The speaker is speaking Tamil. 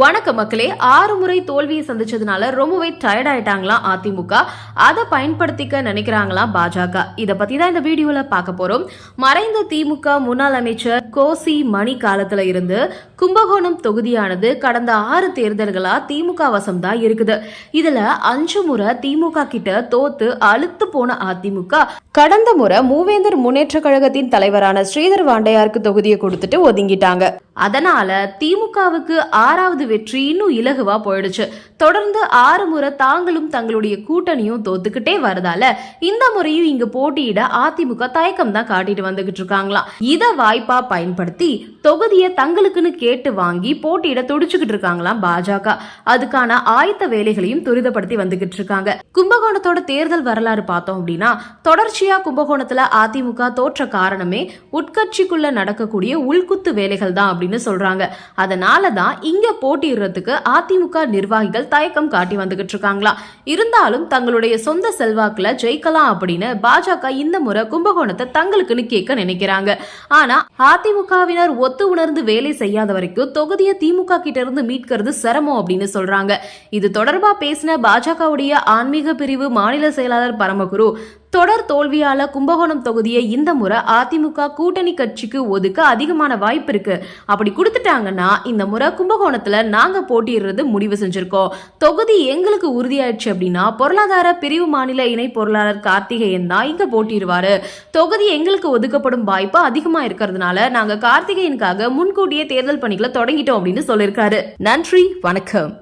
வணக்க மக்களே ஆறு முறை தோல்வியை சந்திச்சதுனால ரொம்பவே டயர்ட் ஆயிட்டாங்களாம் அதிமுக? அதை பயன்படுத்திக்க நினைக்கிறாங்களாம் பாஜக? இதை பத்தி தான் இந்த வீடியோல பார்க்க போறோம். மறைந்த திமுக முன்னாள் அமைச்சர் கோசி மணி காலத்துல இருந்து கும்பகோணம் தொகுதியானது கடந்த ஆறு தேர்தல்களா திமுக வசம் தான் இருக்குது. இதுல அஞ்சு முறை திமுக கிட்ட தோத்து அழுத்து போன அதிமுக கடந்த முறை மூவேந்தர் முன்னேற்ற கழகத்தின் தலைவரான ஸ்ரீதர் வாண்டையாருக்கு தொகுதியை கொடுத்துட்டு ஒதுங்கிட்டாங்க. அதனால திமுகவுக்கு ஆறாவது வெற்றி இன்னும் இலகுவா போயிடுச்சு. தொடர்ந்து ஆறு முறை தாங்களும் தங்களுடைய கூட்டணியும் தோத்துக்கிட்டே வரதால இந்த முறையும் இங்க போட்டியிட அதிமுக தயக்கம் தான் காட்டிட்டு வந்துகிட்டு இருக்காங்களாம் இத வாய்ப்பா பயன்படுத்தி தொகுதியை தங்களுக்குன்னு கேட்டு வாங்கி போட்டியிட துடிச்சுக்கிட்டு இருக்காங்களாம் பாஜக. அதுக்கான ஆயத்த வேலைகளையும் துரிதப்படுத்தி வந்துகிட்டு இருக்காங்க. கும்பகோணத்தோட தேர்தல் வரலாறு பார்த்தோம் அப்படின்னா தொடர்ச்சியா கும்பகோணத்துல அதிமுக தோற்ற காரணமே உட்கட்சிக்குள்ள நடக்கக்கூடிய உள்குத்து வேலைகள் தான் அப்படின்னு சொல்றாங்க. அதனால தான் இங்க போட்டியிடுறதுக்கு அதிமுக நிர்வாகிகள் தயக்கம் காட்டி வந்துகிட்டு இருக்காங்களா? இருந்தாலும் தங்களுடைய சொந்த செல்வாக்குல ஜெயிக்கலாம் அப்படின்னு பாஜக இந்த முறை கும்பகோணத்தை தங்களுக்குன்னு கேட்க நினைக்கிறாங்க. ஆனா அதிமுகவினர் ஒத்து உணர்ந்து வேலை செய்யாத வரைக்கும் தொகுதியை திமுக கிட்ட இருந்து மீட்கிறது சிரமம் அப்படின்னு சொல்றாங்க. இது தொடர்பா பேசின பாஜகவுடைய ஆன்மீக பிரிவு மாநில செயலாளர் பரமகுரு தொடர் தோல்வியால கும்பகோணம் தொகுதியை இந்த முறை அதிமுக கூட்டணி கட்சிக்கு ஒதுக்க அதிகமான வாய்ப்பு இருக்கு. அப்படி கொடுத்துட்டாங்கன்னா இந்த முறை கும்பகோணத்துல நாங்க போட்டியிடுறது முடிவு செஞ்சிருக்கோம். தொகுதி எங்களுக்கு உறுதியாயிடுச்சு அப்படின்னா பொருளாதார பிரிவு மாநில இணை பொருளாளர் கார்த்திகேயன் தான் இங்க போட்டிடுவாரு தொகுதி எங்களுக்கு ஒதுக்கப்படும் வாய்ப்பு அதிகமா இருக்கிறதுனால நாங்க கார்த்திகேயனுக்காக முன்கூட்டியே தேர்தல் பணிகளை தொடங்கிட்டோம் அப்படின்னு சொல்லியிருக்காரு. நன்றி வணக்கம்.